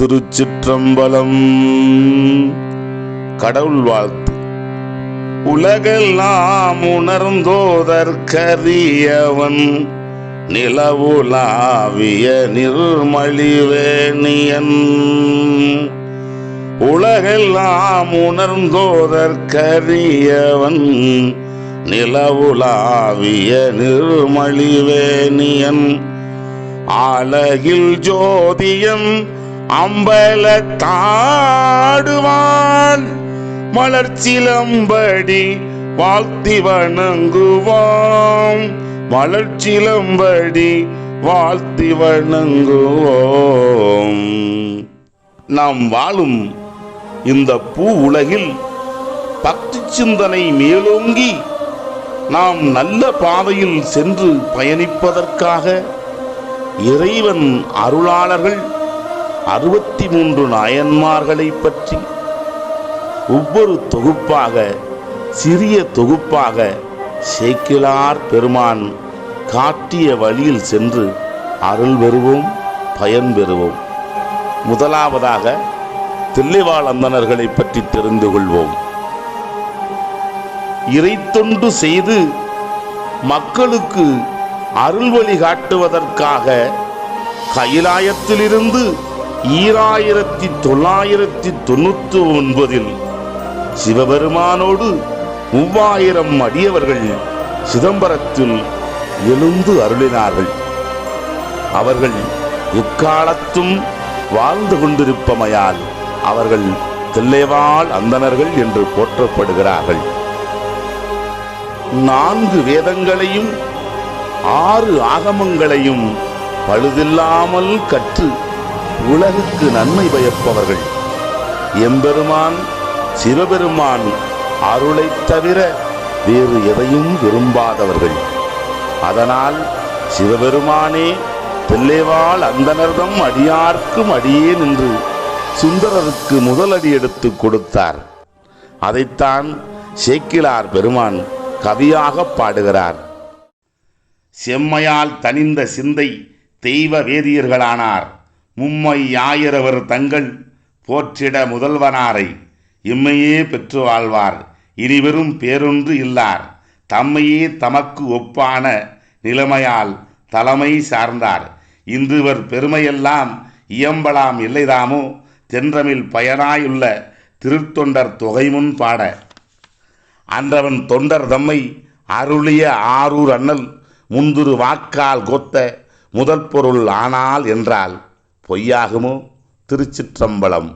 திருச்சிற்றம்பலம். கடவுள் வாழ்த்து. உலகெல்லாம் உணர்ந்தோதற்கரியவன் நிலவுலாவிய நிர்மழிவேணியன் உலகெல்லாம் உணர்ந்தோதற்கரியவன் நிலவுலாவிய நிர்மலிவேணியன். ஆலகில் அம்பல தாடுவான் மலர்ச்சிலம்படி வாழ்த்தி வணங்குவோம். மலர்ச்சிலம்படி வாழ்த்தி வணங்குவோம். நாம் வாழும் இந்த பூ உலகில் பக்தி சிந்தனை மேலோங்கி நாம் நல்ல பாதையில் சென்று பயணிப்பதற்காக இறைவன் அருளாளர்கள் அறுபத்தி மூன்று நாயன்மார்களை பற்றி ஒவ்வொரு தொகுப்பாக சிறிய தொகுப்பாக சேக்கிலார் பெருமான் காட்டிய வழியில் சென்று அருள் பெறுவோம் பயன் பெறுவோம். முதலாவதாக தில்லைவாழ் பற்றி தெரிந்து கொள்வோம். இறைத்தொண்டு செய்து மக்களுக்கு அருள் வழி காட்டுவதற்காக கைலாயத்திலிருந்து ஈராயிரத்தி தொள்ளாயிரத்தி தொண்ணூத்தி ஒன்பதில் சிவபெருமானோடு மூவாயிரம் அடியவர்கள் சிதம்பரத்தில் எழுந்து அருளினார்கள். அவர்கள் எக்காலத்தும் வாழ்ந்து கொண்டிருப்பமையால் அவர்கள் தில்லைவாழ் அந்தணர்கள் என்று போற்றப்படுகிறார்கள். நான்கு வேதங்களையும் ஆறு ஆகமங்களையும் பழுதில்லாமல் கற்று உலகுக்கு நன்மை பயப்பவர்கள். எம்பெருமான் சிவபெருமான் அருளைத் தவிர வேறு எதையும் விரும்பாதவர்கள். அதனால் சிவபெருமானே பிள்ளைவாள் அந்தனர்தம் அடியார்க்கும் அடியேன் என்று சுந்தரருக்கு முதலடி எடுத்து கொடுத்தார். அதைத்தான் சேக்கிலார் பெருமான் கவியாக பாடுகிறார். செம்மையால் தனிந்த சிந்தை தெய்வ வேதியர்களானார். மும்மை ஆயிரவர் தங்கள் போற்றிட முதல்வனாரை. இம்மையே பெற்று வாழ்வார். இனிவரும் பேரொன்று இல்லார். தம்மையே தமக்கு ஒப்பான நிலைமையால் தலைமை சார்ந்தார். இன்றுவர் பெருமையெல்லாம் இயம்பலாம் இல்லைதாமோ? தென்றமில் பயனாயுள்ள திருத்தொண்டர் தொகைமுன் பாட. அன்றவன் தொண்டர் தம்மை அருளிய ஆரூர் அண்ணல் முந்துரு வாக்கால் கொத்த முதற் பொருள் ஆனால் என்றால் பொய்யாகுமோ? திருச்சிற்றம்பலம்.